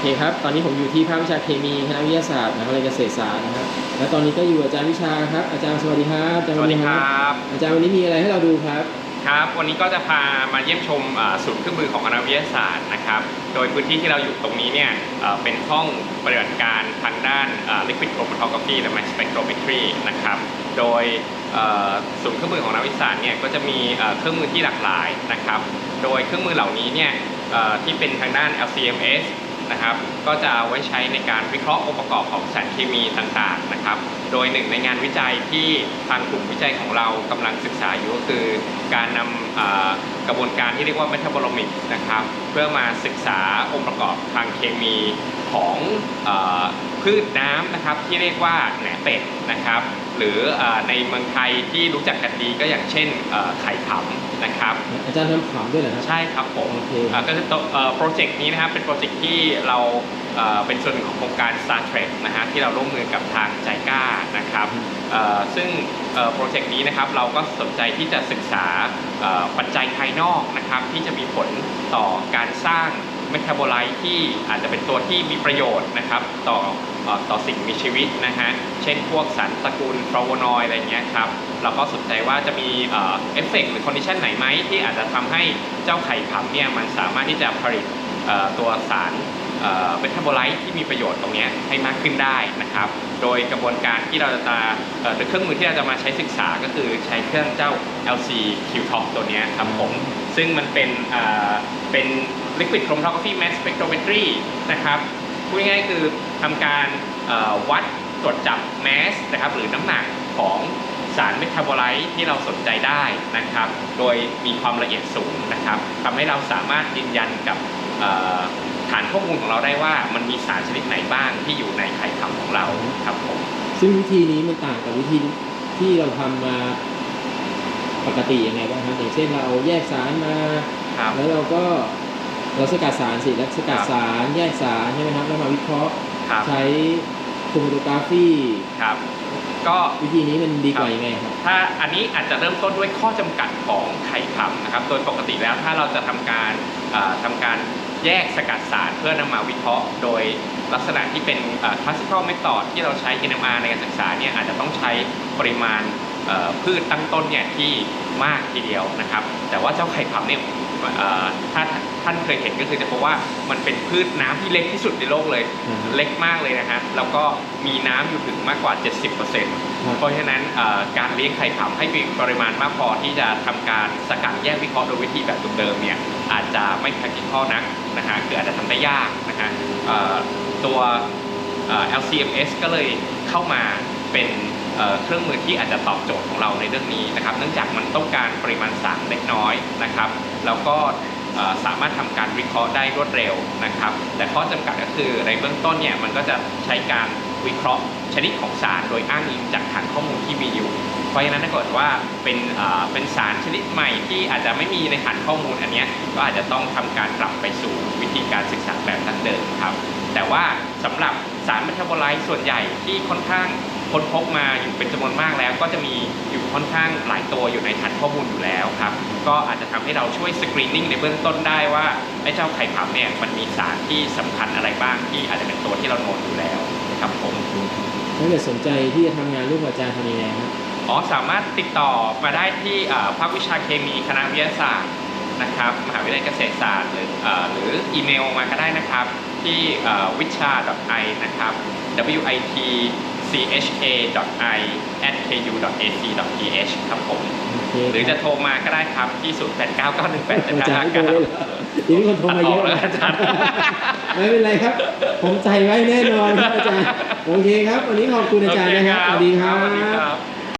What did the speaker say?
เคครับ ตอนนี้ผมอยู่ที่ภาควิชาเคมีคณะวิทยาศาสตร์มหาวิทยาลัยเกษตรศาสตร์นะครับ และตอนนี้ก็อยู่กับอาจารย์วิชาครับ อาจารย์สวัสดีครับอาจารย์สวัสดีครับ อาจารย์วันนี้มีอะไรให้เราดูครับ ครับ วันนี้ก็จะพามาเยี่ยมชมอ่าศูนย์เครื่องมือของคณะวิทยาศาสตร์นะครับ โดยพื้นที่ที่เราอยู่ตรงนี้เนี่ยเอ่อเป็นห้องปฏิบัติการทางด้านอ่า liquid chromatography และ mass spectrometry นะครับ โดยเอ่อศูนย์เครื่องมือของนักวิทยาศาสตร์เนี่ยก็จะมีเอ่อเครื่องมือที่หลากหลายนะครับ โดยเครื่องมือเหล่านี้เนี่ยเอ่อที่เป็นทางด้าน LCMS นะครับ ก็จะเอาไว้ใช้ในการวิเคราะห์องค์ประกอบของสารเคมีต่างๆนะครับ โดยหนึ่งในงานวิจัยที่ทางกลุ่มวิจัยของเรากำลังศึกษาอยู่ก็คือ การนำอ่ากระบวนการที่เรียกว่า metabolomics นะครับ เพื่อมาศึกษาองค์ประกอบทางเคมีของอพืชน้ำนะครับที่เรียกว่าแหนเป็ดนะครับ หรือในเมืองไทยที่รู้จักกันดีก็อย่างเช่นไข่ผำ นะครับ อาจารย์ทำขำด้วยเหรอครับ ใช่ครับผมโอเคอ่าก็คือตัวเอ่อโปรเจกต์นี้นะครับเป็นโปรเจกต์ที่เราเอ่อเป็นส่วนหนึ่งของโครงการ Star Trek นะฮะที่เราร่วมมือกับทางใจก้านะครับเอ่อซึ่งเอ่อโปรเจกต์นี้นะครับเราก็สนใจที่จะศึกษาเอ่อปัจจัยภายนอกนะครับที่จะมีผลต่อการสร้างเมตาบอไลท์ที่อาจจะเป็นตัวที่มีประโยชน์นะครับต่อเอ่อ ต่อสิ่งมีชีวิตนะฮะ เช่นพวกสารตระกูลฟลาโวนอยด์อะไรเงี้ยครับ เราก็สนใจว่าจะมีเอฟเฟกต์หรือคอนดิชันไหนไหมที่อาจจะทำให้เจ้าไข่ผำเนี่ยมันสามารถที่จะผลิตตัวสารเมตาบไลท์ที่มีประโยชน์ตรงเนี้ยให้มากขึ้นได้นะครับ โดยกระบวนการที่เราจะเอ่อหรือเครื่องมือที่เราจะมาใช้ศึกษาก็คือใช้เครื่องเจ้า LC Q Top ตัวเนี้ยครับผม ซึ่งมันเป็นเอ่อเป็น liquid chromatography mass spectrometry นะครับ พูดง่ายๆคือทำการเอ่อวัดตรวจจับแมสนะครับหรือน้ำหนักของสารเมตาบอไลท์ที่เราสนใจได้นะครับ โดยมีความละเอียดสูงนะครับทำให้เราสามารถยืนยันกับเอ่อฐานข้อมูลของเราได้ว่ามันมีสารชนิดไหนบ้างที่อยู่ในไข่ผำของเราครับผมซึ่งวิธีนี้มันต่างกับวิธีที่เราทำมาปกติยังไงบ้างครับอย่างเช่นเราเอาแยกสารมาครับแล้วเราก็เราสกัดสารสิแล้วสกัดครับสารแยกสารใช่ไหมครับแล้วมาวิเคราะห์ครับใช้โครโมโตกราฟีครับก็วิธีนี้มันดีกว่ายังไงครับถ้าอันนี้อาจจะเริ่มต้นด้วยข้อจำกัดของไข่ผำนะครับ โดยปกติแล้วถ้าเราจะทำการเอ่อทำการแยกสกัดสารเพื่อนำมาวิเคราะห์ โดยลักษณะที่เป็นเอ่อ classical method ที่เราใช้ NMR ในการศึกษาเนี่ยอาจจะต้องใช้ปริมาณเอ่อพืชตั้งต้นเนี่ยที่มากทีเดียวนะครับ แต่ว่าเจ้าไข่ผำเนี่ยเอ่อ ถ้าท่านเคยเห็นก็คือจะพบว่ามันเป็นพืชน้ำที่เล็กที่สุดในโลกเลยอืมเล็กมากเลยนะฮะแล้วก็มีน้ำอยู่ถึงมากกว่า 70%ครับเพราะฉะนั้นเอ่อการเลี้ยงไข่ผำให้มีปริมาณมากพอที่จะทำการสกัดแยกวิเคราะห์โดยวิธีแบบเดิมๆเนี่ยอาจจะไม่ practical นักนะฮะคืออาจจะทำได้ยากนะฮะเอ่อตัวเอ่อ LCMS ก็เลยเข้ามาเป็น เครื่องมือที่อาจจะตอบโจทย์ของเราในเรื่องนี้นะครับ เนื่องจากมันต้องการปริมาณสารเล็กน้อยนะครับ แล้วก็สามารถทำการวิเคราะห์ได้รวดเร็วนะครับ แต่ข้อจำกัดก็คือในเบื้องต้นเนี่ยมันก็จะใช้การวิเคราะห์ชนิดของสารโดยอ้างอิงจากฐานข้อมูลที่มีอยู่ เพราะฉะนั้นถ้าเกิดว่าเป็นเป็นสารชนิดใหม่ที่อาจจะไม่มีในฐานข้อมูลอันนี้ก็อาจจะต้องทำการกลับไปสู่วิธีการศึกษาแบบดั้งเดิมครับ แต่ว่าสำหรับสารเมตาบอไลต์ส่วนใหญ่ที่ค่อนข้าง ค้นพบมาอยู่เป็นจำนวนมากแล้ว ก็จะมีอยู่ค่อนข้างหลายตัวอยู่ในฐานข้อมูลอยู่แล้วครับ ก็อาจจะทำให้เราช่วยสกรีนนิ่งในเบื้องต้นได้ว่าไอ้เจ้าไข่ผำเนี่ยมันมีสารที่สำคัญอะไรบ้างที่อาจจะเป็นตัวที่เราโน้ตอยู่แล้วครับผมถ้าเกิดสนใจที่จะทำงานร่วมกับอาจารย์ทำยังไงครับอ๋อสามารถติดต่อมาได้ที่เอ่อภาควิชาเคมีคณะวิทยาศาสตร์นะครับมหาวิทยาลัยเกษตรศาสตร์หรือเอ่อหรืออีเมลมาก็ได้นะครับที่วิชา i นะครับ w i t c h a i at ku ac th ครับผมโอเคหรือจะโทรมาก็ได้ครับที่ 0 8 9 9 1 8 7 อาจารย์5ไม่โทรเลยเหรอทีนี้คนโทรมาเยอะแล้แล้ววอาจารย์ไม่เป็นไรครับ ผมใจไว้แน่นอนครับอาจารย์ โอเคครับ วันนี้ขอบคุณอาจารย์นะครับ สวัสดีครัสวัสดีบครับ